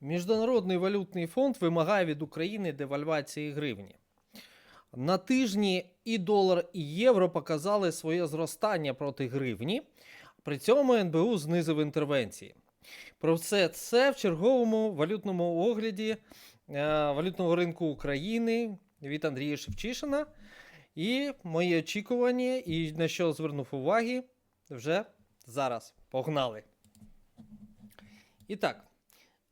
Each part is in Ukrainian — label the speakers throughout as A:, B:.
A: Міжнародний валютний фонд вимагає від України девальвації гривні. На тижні і долар, і євро показали своє зростання проти гривні. При цьому НБУ знизив інтервенції. Про все це в черговому валютному огляді е, валютного ринку України від Андрія Шевчишина. І мої очікування, і на що звернув уваги, вже зараз. Погнали! І так,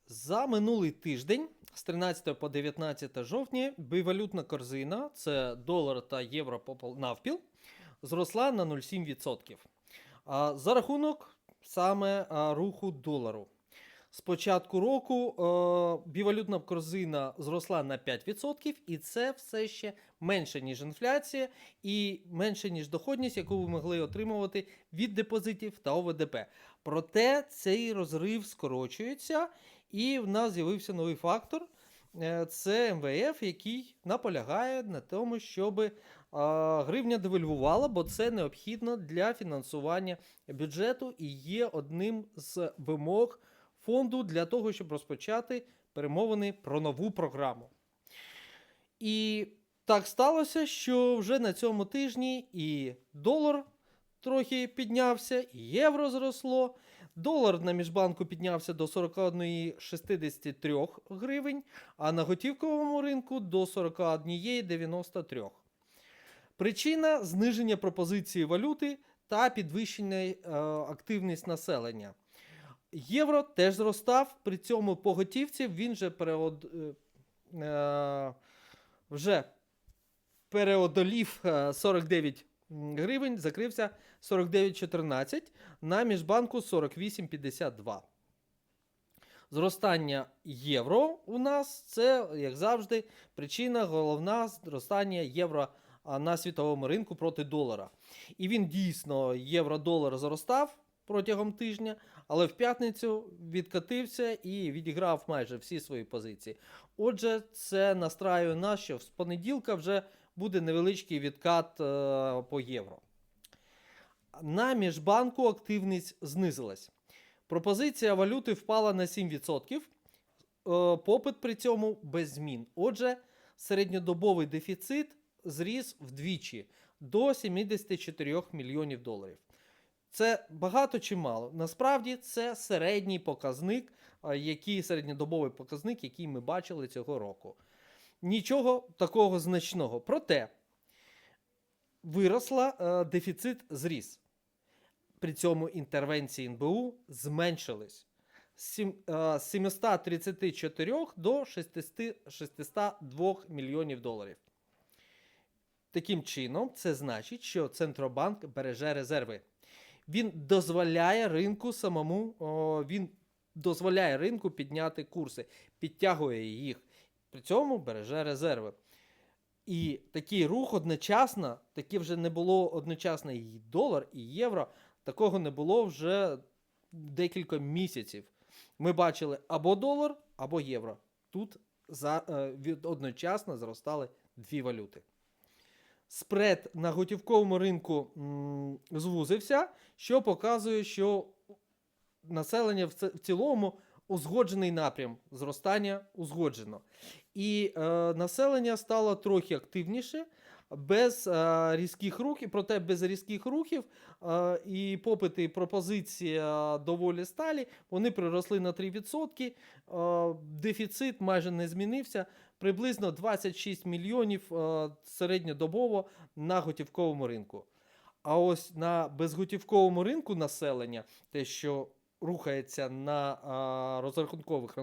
A: за минулий тиждень, з 13 по 19 жовтня, бивалютна корзина, це долар та євро навпіл, зросла на 0,7%. А, За рахунок саме руху долару. З початку року бівалютна корзина зросла на 5%, і це все ще менше, ніж інфляція, і менше, ніж доходність, яку ви могли отримувати від депозитів та ОВДП. Проте цей розрив скорочується, і в нас з'явився новий фактор. Е, Це МВФ, який наполягає на тому, щоб гривня девальвувала, бо це необхідно для фінансування бюджету і є одним з вимог фонду для того, щоб розпочати перемовини про нову програму. І так сталося, що вже на цьому тижні і долар трохи піднявся, і євро зросло. Долар на міжбанку піднявся до 41,63 гривень, а на готівковому ринку до 41,93. Причина зниження пропозиції валюти та підвищення е, активність населення. Євро теж зростав, при цьому по готівці він же переод, е, е, вже переодолів е, 49 гривень, закрився 49,14, на міжбанку 48,52. Зростання євро у нас це, як завжди, причина головна зростання євро на світовому ринку проти долара. І він дійсно євро-долар зростав протягом тижня, але в п'ятницю відкатився і відіграв майже всі свої позиції. Отже, це настраює нас, що з понеділка вже буде невеличкий відкат е, по євро. На міжбанку активність знизилась. Пропозиція валюти впала на 7%. е, Попит при цьому без змін. Отже, середньодобовий дефіцит зріс вдвічі до 74 мільйонів доларів. Це багато чи мало? Насправді це середній показник, який середньодобовий показник, який ми бачили цього року. Нічого такого значного. Проте виросла, е, дефіцит зріс. При цьому інтервенції НБУ зменшились з сім- е, 734 до 602 мільйонів доларів. Таким чином, це значить, що Центробанк береже резерви. Він дозволяє ринку самому, він дозволяє ринку підняти курси, підтягує їх. При цьому береже резерви. І такий рух одночасно, таке вже не було одночасно і долар, і євро. Такого не було вже декілька місяців. Ми бачили або долар, або євро. Тут за, е, від, одночасно зростали дві валюти. Спред на готівковому ринку м, звузився, що показує, що населення в, це- в цілому узгоджений напрям зростання узгоджено. І е, населення стало трохи активніше, без е, різких рухів, проте без різких рухів е, і попит і пропозиція доволі сталі, вони приросли на 3%. Е, дефіцит майже не змінився, приблизно 26 мільйонів е, середньодобово на готівковому ринку. А ось на безготівковому ринку населення, те, що рухається на а, розрахункових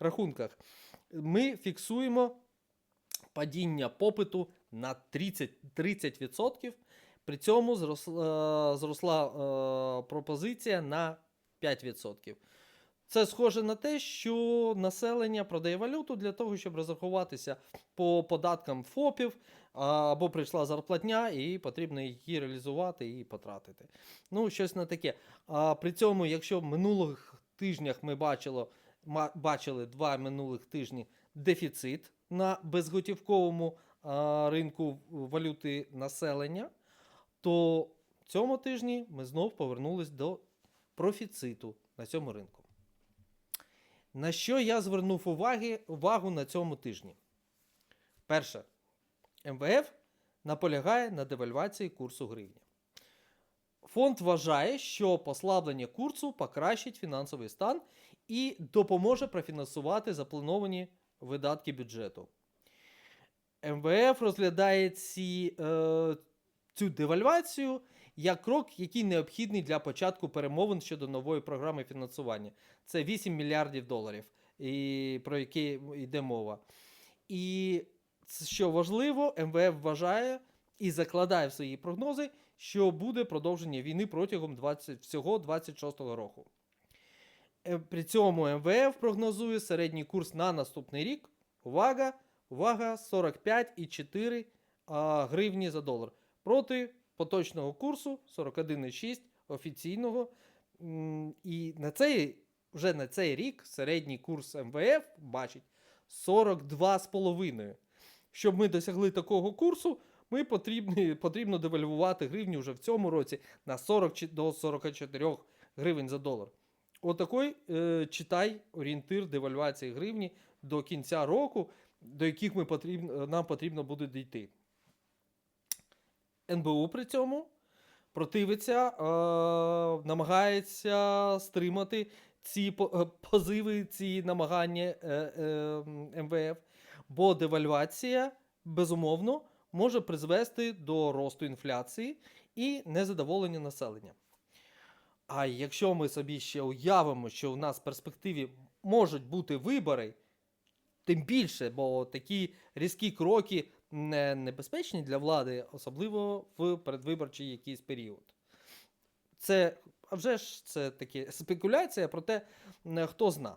A: рахунках, ми фіксуємо падіння попиту на 30%. 30%. При цьому зросла, зросла е, пропозиція на 5%. Це схоже на те, що населення продає валюту для того, щоб розрахуватися по податкам ФОПів, або прийшла зарплатня, і потрібно її реалізувати і потратити. Ну, щось на таке. А при цьому, якщо в минулих тижнях ми бачило, бачили два минулих тижні дефіцит на безготівковому ринку валюти населення, то цьому тижні ми знов повернулись до профіциту на цьому ринку. На що я звернув уваги, увагу на цьому тижні? Перше, МВФ наполягає на девальвації курсу гривні. Фонд вважає, що послаблення курсу покращить фінансовий стан і допоможе профінансувати заплановані видатки бюджету. МВФ розглядає ці, е, цю девальвацію як крок, який необхідний для початку перемовин щодо нової програми фінансування. Це 8 мільярдів доларів, і, про які йде мова. І що важливо, МВФ вважає і закладає в свої прогнози, що буде продовження війни протягом 20, всього 26-го року. Е, При цьому МВФ прогнозує середній курс на наступний рік. Увага! Увага! 45,4 гривні за долар проти поточного курсу 41,6 офіційного. І на цей, вже на цей рік середній курс МВФ бачить 42,5. Щоб ми досягли такого курсу, ми потрібні, потрібно девальвувати гривню вже в цьому році на 40 до 44 гривень за долар. Отакий е, читай орієнтир девальвації гривні до кінця року, до яких ми потрібно, нам потрібно буде дійти. НБУ при цьому противиться, е, намагається стримати ці е, позиви, ці намагання е, е, МВФ, бо девальвація, безумовно, може призвести до росту інфляції і незадоволення населення. А якщо ми собі ще уявимо, що у нас в перспективі можуть бути вибори, тим більше, бо такі різкі кроки не небезпечні для влади, особливо в передвиборчий якийсь період. Це, а вже ж це таке спекуляція, про те, хто зна.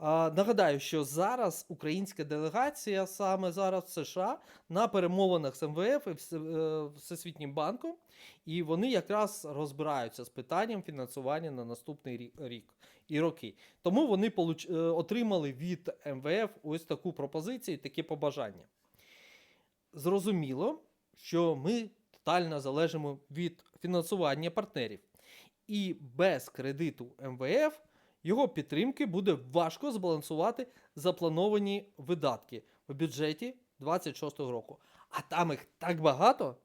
A: Нагадаю, що зараз українська делегація саме зараз в США на перемовинах з МВФ і е, Всесвітнім банком, і вони якраз розбираються з питанням фінансування на наступний рік і роки. Тому вони е, отримали від МВФ ось таку пропозицію, таке побажання. Зрозуміло, що ми тотально залежимо від фінансування партнерів. І без кредиту МВФ його підтримки буде важко збалансувати заплановані видатки в бюджеті 26-го року. А там їх так багато.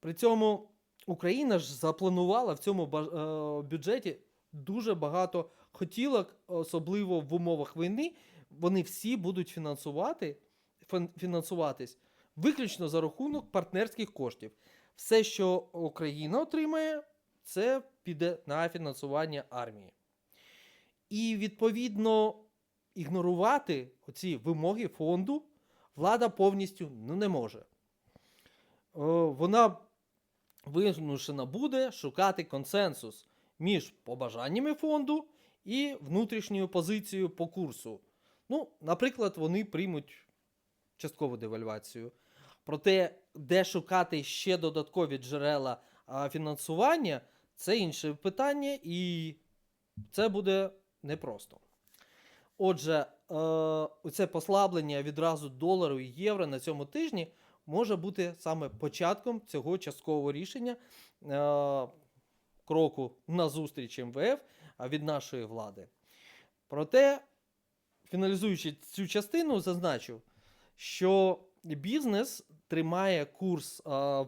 A: При цьому Україна ж запланувала в цьому е, бюджеті дуже багато хотілок, особливо в умовах війни. Вони всі будуть фінансувати, фінансуватись виключно за рахунок партнерських коштів. Все, що Україна отримає, це піде на фінансування армії. І відповідно ігнорувати оці вимоги фонду влада повністю ну, не може. Е, Вона вимушена буде шукати консенсус між побажаннями фонду і внутрішньою позицією по курсу. Ну, наприклад, вони приймуть часткову девальвацію. Проте, де шукати ще додаткові джерела фінансування, це інше питання, і це буде непросто. Отже, е, оце послаблення відразу долару і євро на цьому тижні може бути саме початком цього часткового рішення е, кроку на зустріч МВФ від нашої влади. Проте, фіналізуючи цю частину, зазначу, що бізнес тримає курс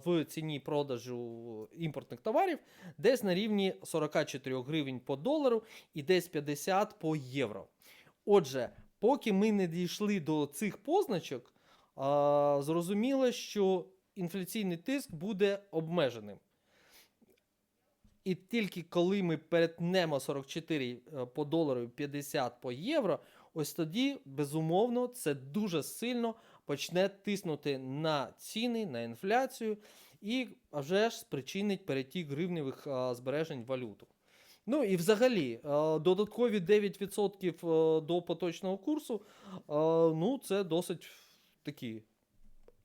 A: в ціні продажу імпортних товарів десь на рівні 44 гривень по долару і десь 50 по євро. Отже, поки ми не дійшли до цих позначок, зрозуміло, що інфляційний тиск буде обмеженим. І тільки коли ми перетнемо 44 е, по долару і 50 по євро, ось тоді, безумовно, це дуже сильно почне тиснути на ціни, на інфляцію і вже ж спричинить перетік гривневих збережень в валюту. Ну і взагалі, додаткові 9% е, до поточного курсу, ну, це досить такі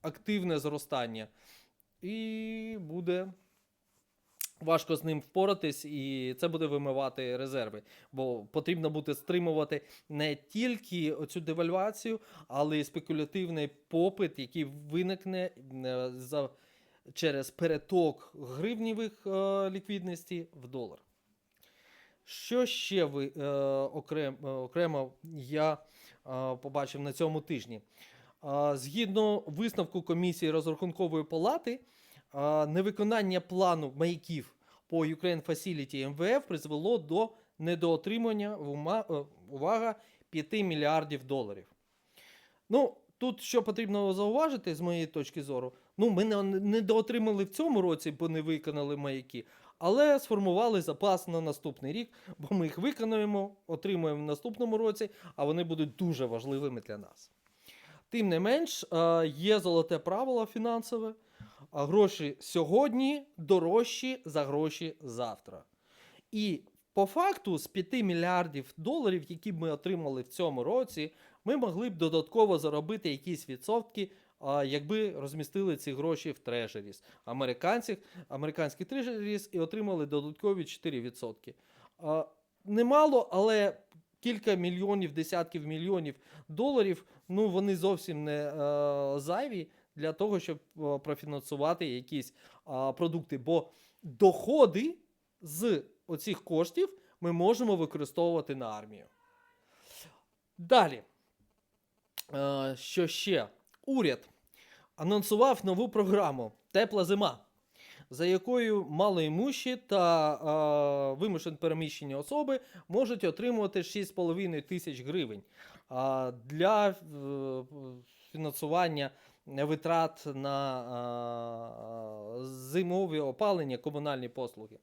A: активне зростання. І буде важко з ним впоратись, і це буде вимивати резерви. Бо потрібно буде стримувати не тільки оцю девальвацію, але й спекулятивний попит, який виникне е, за, через переток гривнівих е, ліквідності в долар. Що ще ви е, окрем, е, окремо я е, побачив на цьому тижні? Е, згідно висновку комісії розрахункової палати, е, невиконання плану маяків по Ukraine Facility МВФ призвело до недоотримання е, увага 5 мільярдів доларів. Ну, тут що потрібно зауважити з моєї точки зору, ну, ми не, не в цьому році, бо не виконали маяки, але сформували запас на наступний рік, бо ми їх виконуємо, отримуємо в наступному році, а вони будуть дуже важливими для нас. Тим не менш, е, є золоте правило фінансове. А Гроші сьогодні дорожчі за гроші завтра. І по факту з 5 мільярдів доларів, які б ми отримали в цьому році, ми могли б додатково заробити якісь відсотки, якби розмістили ці гроші в трежеріс американських, американських трежеріс і отримали додаткові 4%. Немало, але кілька мільйонів, десятків мільйонів доларів, ну вони зовсім не зайві для того, щоб профінансувати якісь а, продукти. Бо доходи з оцих коштів ми можемо використовувати на армію. Далі. Е, що ще? Уряд анонсував нову програму Тепла зима, за якою малоімущі та е, вимушено переміщені особи можуть отримувати 6,5 тисяч гривень а, для е, фінансування витрат на зимові опалення, комунальні послуги.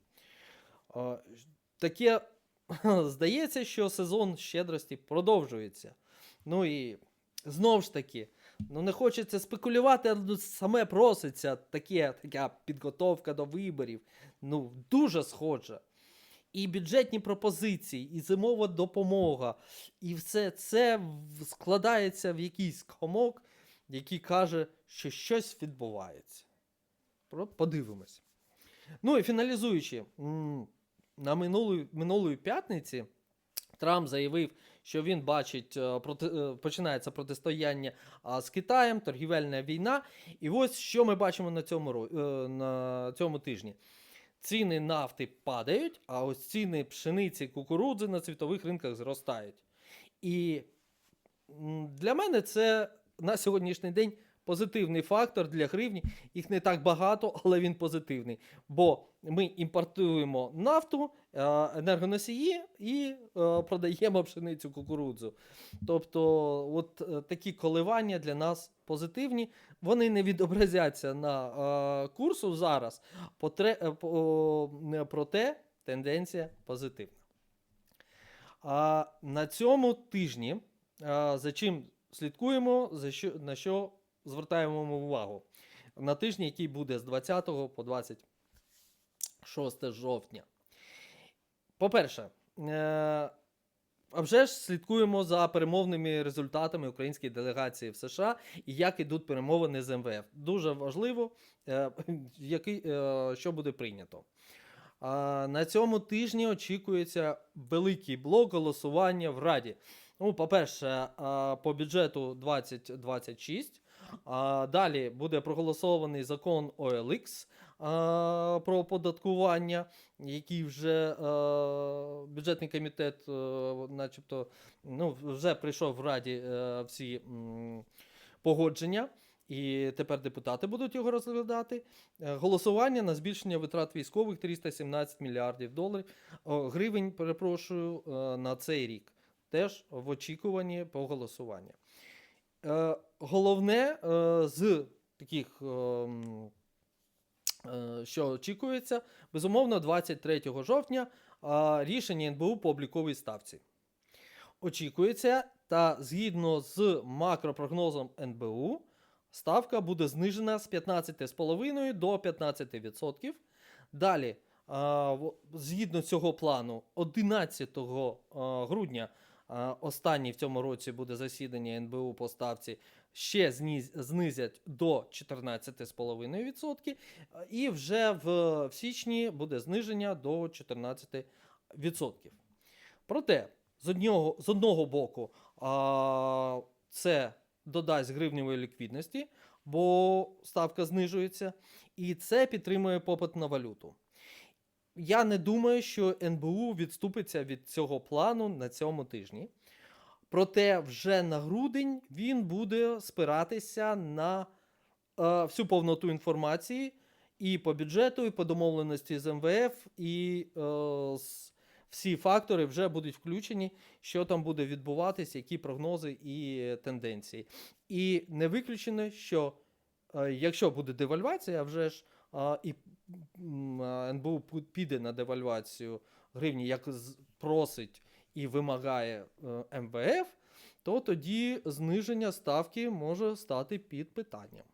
A: Таке здається, що сезон щедрості продовжується. Ну і знову ж таки, ну не хочеться спекулювати, але саме проситься таке, така підготовка до виборів. Ну, дуже схоже. І бюджетні пропозиції, і зимова допомога, і все це складається в якийсь комок, який каже, що щось відбувається. Подивимось. Ну і фіналізуючи, на минулої, минулої п'ятниці Трамп заявив, що він бачить, е, проти, е, починається протистояння з Китаєм, торгівельна війна. І ось що ми бачимо на цьому, е, на цьому тижні. Ціни нафти падають, а ось ціни пшениці, кукурудзи на світових ринках зростають. І для мене це на сьогоднішній день позитивний фактор для гривні. Їх не так багато, але він позитивний. Бо ми імпортуємо нафту, е, енергоносії і е, продаємо пшеницю кукурудзу. Тобто, от е, такі коливання для нас позитивні. Вони не відобразяться на курсу зараз, проте тенденція позитивна. А на цьому тижні за чим слідкуємо, за що, на що звертаємо увагу? На тижні, який буде з 20 по 26 жовтня. По-перше, е, а вже ж слідкуємо за перемовними результатами української делегації в США і як ідуть перемовини з МВФ. Дуже важливо, е, який, е, що буде прийнято. А, на цьому тижні очікується великий блок голосування в Раді. Ну, по-перше, по бюджету 2026. А, далі буде проголосований закон OLX про оподаткування, який вже бюджетний комітет, е, начебто, ну, вже прийшов в Раді е, всі погодження. І тепер депутати будуть його розглядати. Е, Голосування на збільшення витрат військових 317 мільярдів доларів гривень, перепрошую, на цей рік. Теж в очікуванні по голосуванню. Е, Головне е, з таких, е, е, що очікується, безумовно, 23 жовтня е, рішення НБУ по обліковій ставці. Очікується, та згідно з макропрогнозом НБУ, ставка буде знижена з 15,5 до 15%. Далі, а, згідно цього плану, 11 грудня останній в цьому році буде засідання НБУ по ставці. Ще знизять до 14,5%, і вже в, січні буде зниження до 14%. Проте, з одного, з одного боку, а, це додасть гривневої ліквідності, бо ставка знижується, і це підтримує попит на валюту. Я не думаю, що НБУ відступиться від цього плану на цьому тижні. Проте вже на грудень він буде спиратися на е, всю повноту інформації і по бюджету, і по домовленості з МВФ, і е, всі фактори вже будуть включені, що там буде відбуватись, які прогнози і тенденції. І не виключено, що е, якщо буде девальвація, вже ж і НБУ піде на девальвацію гривні, як просить і вимагає е, МВФ, то тоді зниження ставки може стати під питанням.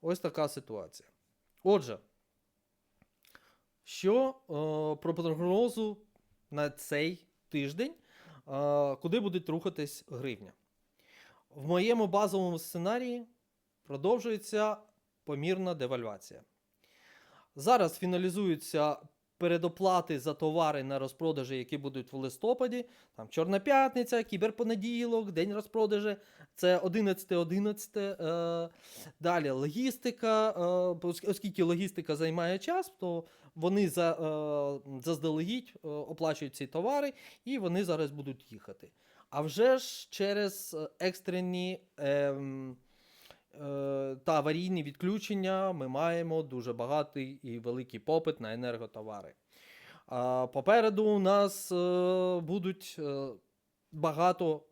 A: Ось така ситуація. Отже, що е, про прогнозу на цей тиждень, е, куди буде рухатись гривня? В моєму базовому сценарії продовжується помірна девальвація. Зараз фіналізуються передоплати за товари на розпродажі, які будуть в листопаді. Там Чорна п'ятниця, кіберпонеділок, день розпродажі. Це 11-11. Е, далі логістика. Е, оскільки логістика займає час, то вони за, е, заздалегідь оплачують ці товари і вони зараз будуть їхати. А вже ж через екстрені. е, та аварійні відключення ми маємо дуже багатий і великий попит на енерготовари. Попереду у нас е, будуть е, багато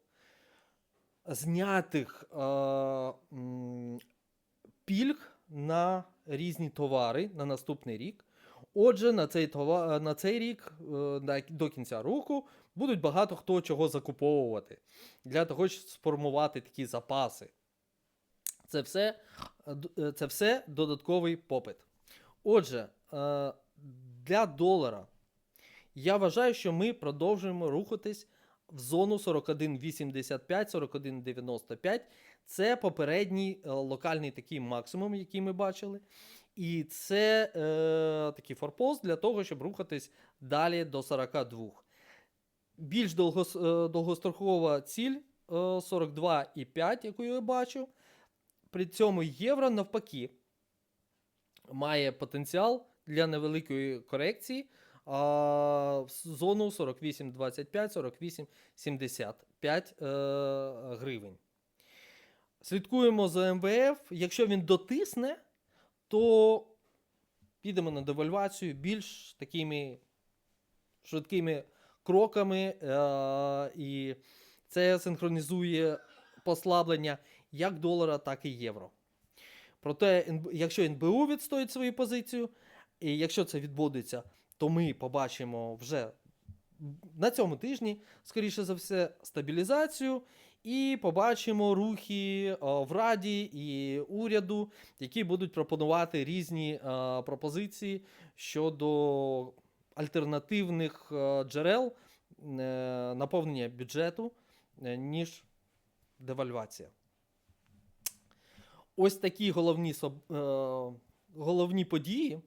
A: знятих е, пільг на різні товари на наступний рік. Отже, на цей, товар, на цей рік, е, до кінця року, будуть багато хто чого закуповувати для того, щоб сформувати такі запаси. Це все, е, це все додатковий попит. Отже, е, для долара я вважаю, що ми продовжуємо рухатись в зону 41,85-41,95. Це попередній е, локальний такий максимум, який ми бачили. І це е, такий форпост для того, щоб рухатись далі до 42. Більш довгос, довгострокова ціль е, 42,5, яку я бачу. При цьому євро навпаки має потенціал для невеликої корекції а, в зону 48,25, 48,75 е, гривень. Слідкуємо за МВФ. Якщо він дотисне, то підемо на девальвацію більш такими швидкими кроками, е, і це синхронізує послаблення як долара, так і євро. Проте, якщо НБУ відстоїть свою позицію, і якщо це відбудеться, то ми побачимо вже на цьому тижні, скоріше за все, стабілізацію. І побачимо рухи о, в Раді і уряду, які будуть пропонувати різні е, пропозиції щодо альтернативних е, джерел е, наповнення бюджету, е, ніж девальвація. Ось такі головні, е, головні події.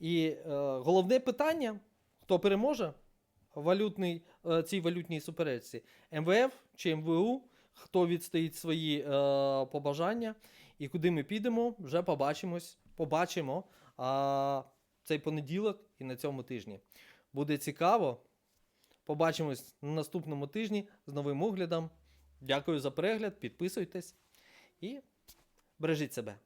A: І е, головне питання: хто переможе валютний, е, цій валютній суперечці? МВФ чи МВУ? Хто відстоїть свої побажання і куди ми підемо, вже побачимось, побачимо а, цей понеділок і на цьому тижні. Буде цікаво. Побачимось на наступному тижні з новим оглядом. Дякую за перегляд, підписуйтесь і бережіть себе.